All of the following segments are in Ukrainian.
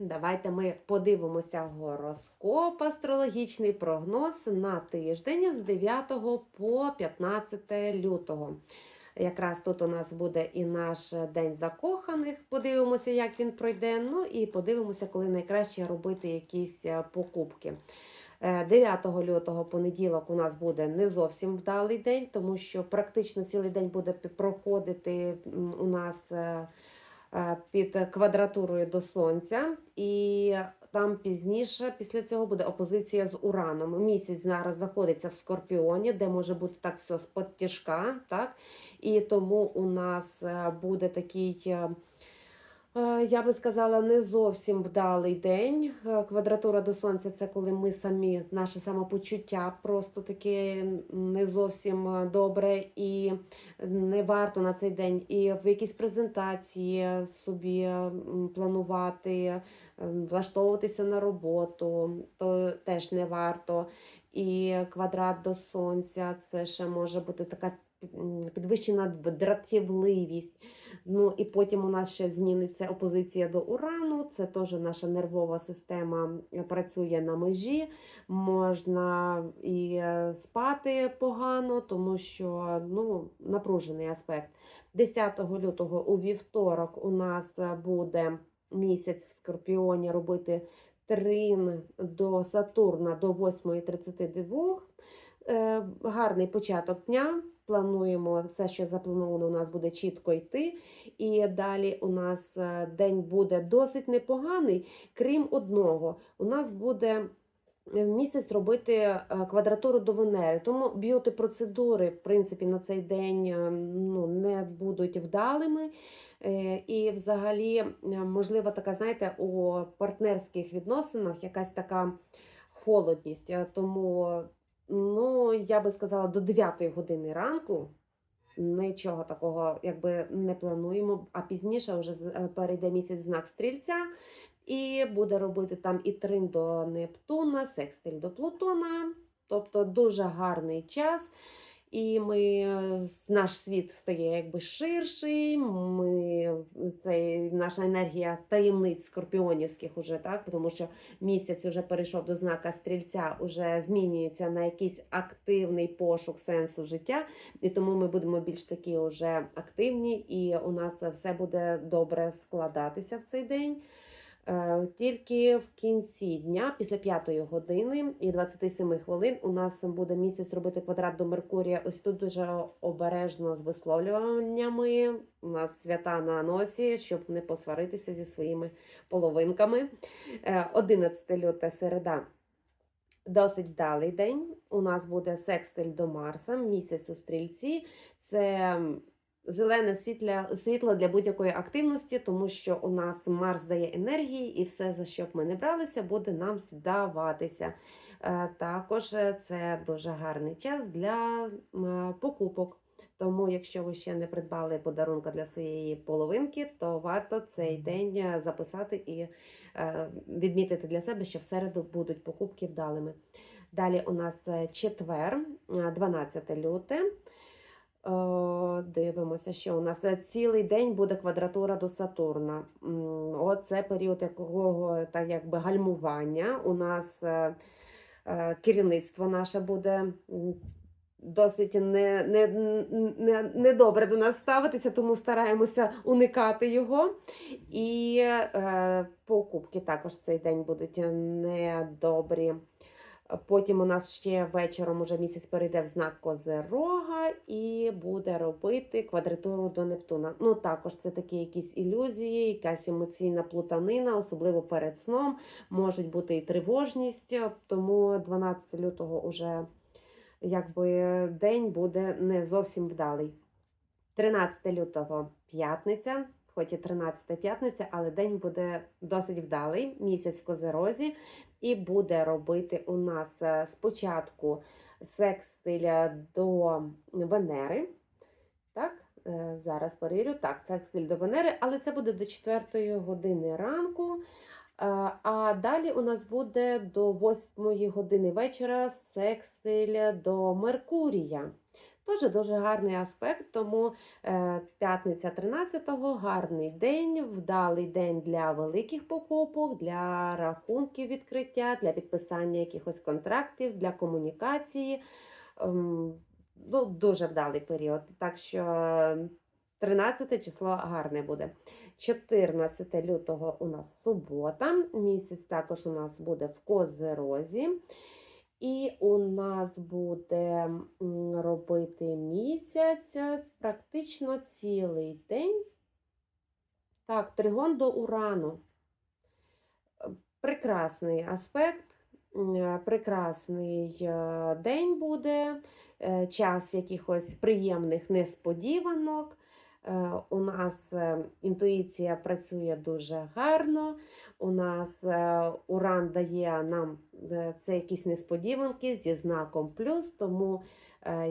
Давайте ми подивимося гороскоп, астрологічний прогноз на тиждень з 9 по 15 лютого. Якраз тут у нас буде і наш день закоханих. Подивимося, як він пройде. Ну і подивимося, коли найкраще робити якісь е, покупки. Е, 9 лютого понеділок у нас буде не зовсім вдалий день, тому що практично цілий день буде проходити у нас е, е, під квадратурою до сонця, і там пізніше, після цього буде опозиція з Ураном. Місяць зараз знаходиться в Скорпіоні, де може бути так все з-под тяжка, так? І тому у нас е, буде такий. Е, Я би сказала, не зовсім вдалий день. Е, Квадратура до сонця це коли ми самі, наше самопочуття просто таке не зовсім е, добре, і не варто на цей день і в якісь презентації собі планувати, влаштовуватися на роботу, то теж не варто. І квадрат до сонця це ще може бути така підвищена дратівливість. Ну і потім у нас ще зміниться опозиція до урану. Це теж наша нервова система е, працює на межі. Можна і е, спати погано, тому що ну, напружений аспект. 10 лютого у вівторок у нас е, буде місяць в Скорпіоні робити трин до Сатурна до 8.32. Е, Гарний початок дня. Плануємо все, що заплановано, у нас буде чітко йти. І далі у нас е, день буде досить непоганий, крім одного. У нас буде е, місяць робити квадратуру до Венери. Тому біотипроцедури, в принципі, на цей день ну, не будуть вдалими. Е, І взагалі, е, можливо, така, знаєте, у партнерських відносинах якась така холодність. Е, Тому, ну, я би сказала, до 9 години ранку нічого такого якби не плануємо, а пізніше вже перейде місяць знак стрільця. І буде робити там і трин до Нептуна, секстиль до Плутона. Тобто дуже гарний час. І ми, е, наш світ стає якби ширший. Ми, цей, наша енергія таємниць скорпіонівських уже, так? тому що місяць вже перейшов до знака стрільця, уже змінюється на якийсь активний пошук сенсу життя. І тому ми будемо більш такі вже активні, і у нас все буде добре складатися в цей день. Е, Тільки в кінці дня, після 5 години і 27 хвилин, у нас буде місяць робити квадрат до Меркурія. Ось тут дуже обережно з висловлюваннями. У нас свята на носі, щоб не посваритися зі своїми половинками. Е, 11 люта середа. Досить вдалий день. У нас буде секстиль до Марса, місяць у стрільці. Це зелене світля, світло для будь-якої активності, тому що у нас Марс дає енергії, і все, за що б ми не бралися, буде нам здаватися. Е, Також е, це дуже гарний час для покупок. Тому, якщо ви ще не придбали подарунка для своєї половинки, то варто цей день е, записати і е, відмітити для себе, що в середу будуть покупки вдалими. Далі у нас е, четвер, е, 12 люте. Дивимося, що у нас Е, цілий день буде квадратура до Сатурна. Оце період якого так якби гальмування. У нас е, е, керівництво наше буде досить не, не, не, не до нас ставитися, тому стараємося уникати його. І покупки також цей день будуть недобрі. Потім у нас ще вечором уже місяць перейде в знак Козерога і буде робити квадратуру до Нептуна. Ну також це такі якісь ілюзії, якась емоційна плутанина, особливо перед сном. Можуть бути і тривожність, тому 12 лютого уже якби день буде не зовсім вдалий. 13 лютого п'ятниця, хоч і 13 п'ятниця, але день буде досить вдалий, місяць в Козерозі, і буде робити у нас е, спочатку секстиля до Венери. Так, е, зараз перевірю. Так, секстиль до Венери, але це буде до 4 години ранку. Е, А далі у нас буде до 8 години вечора секстиль до Меркурія. Дуже дуже гарний аспект, тому е, п'ятниця 13-го гарний день, вдалий день для великих покупок, для рахунків відкриття, для підписання якихось контрактів, для комунікації. Ем, Ну, дуже вдалий період. Так що 13 число гарне буде. 14 лютого у нас субота. Місяць також у нас буде в Козерозі. І у нас буде робити місяць е, практично цілий день. Так, тригон до урану. Е, Прекрасний аспект, е, прекрасний день буде, час якихось приємних несподіванок. Е, У нас е, інтуїція працює дуже гарно. У нас е, уран дає нам це якісь несподіванки зі знаком плюс, тому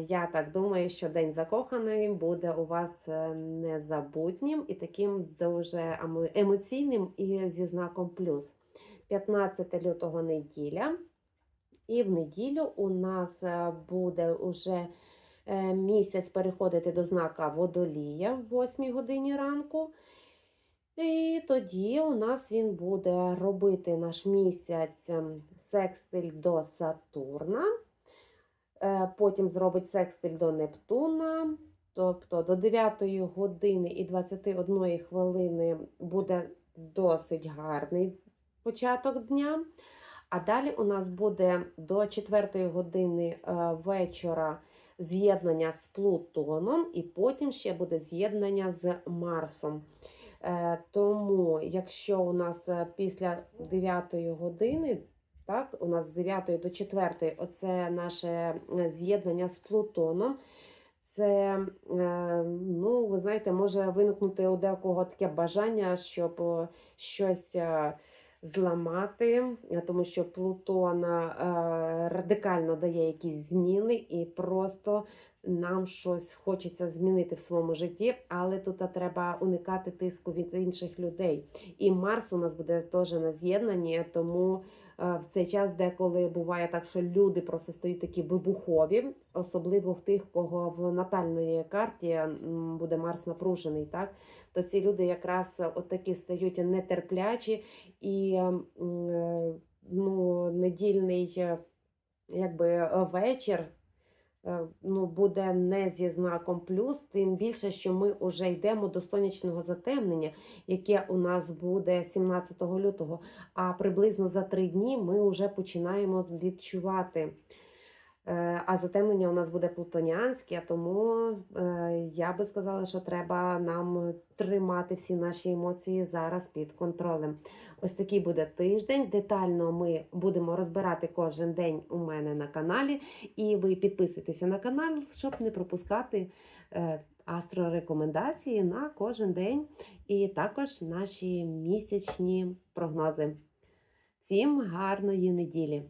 я так думаю, що День закоханий буде у вас незабутнім і таким дуже емоційним і зі знаком плюс. 15 лютого неділя. І в неділю у нас буде уже місяць переходити до знака водолія в 8 годині ранку. І тоді у нас він буде робити наш місяць ем, секстиль до Сатурна, е, потім зробить секстиль до Нептуна. Тобто до 9 години і 21 хвилини буде досить гарний початок дня. А далі у нас буде до 4 години е, вечора з'єднання з Плутоном, і потім ще буде з'єднання з Марсом. Е, Тому, якщо у нас е, після 9 години, так, у нас з 9 до 4 оце наше е, з'єднання з Плутоном. Це, ну, ви знаєте, може виникнути у декого таке бажання, щоб щось зламати, е, тому що Плутон е, радикально дає якісь зміни і просто нам щось хочеться змінити в своєму житті, але тут треба уникати тиску від інших людей. І Марс у нас буде теж на з'єднанні, тому в цей час деколи буває так, що люди просто стають такі вибухові, особливо в тих, кого в натальної карті буде Марс напружений, так? То ці люди якраз от такі стають нетерплячі і е, ну, недільний е, якби е, вечір ну, буде не зі знаком плюс, тим більше, що ми вже йдемо до сонячного затемнення, яке у нас буде 17 лютого. А приблизно за три дні ми вже починаємо відчувати. Е, А затемнення у нас буде плутоніанське, тому е, я би сказала, що треба нам тримати всі наші емоції зараз під контролем. Ось такий буде тиждень. Детально ми будемо розбирати кожен день у мене на каналі. І ви підписуйтеся на канал, щоб не пропускати е, астрорекомендації на кожен день, і також наші місячні прогнози. Всім гарної неділі!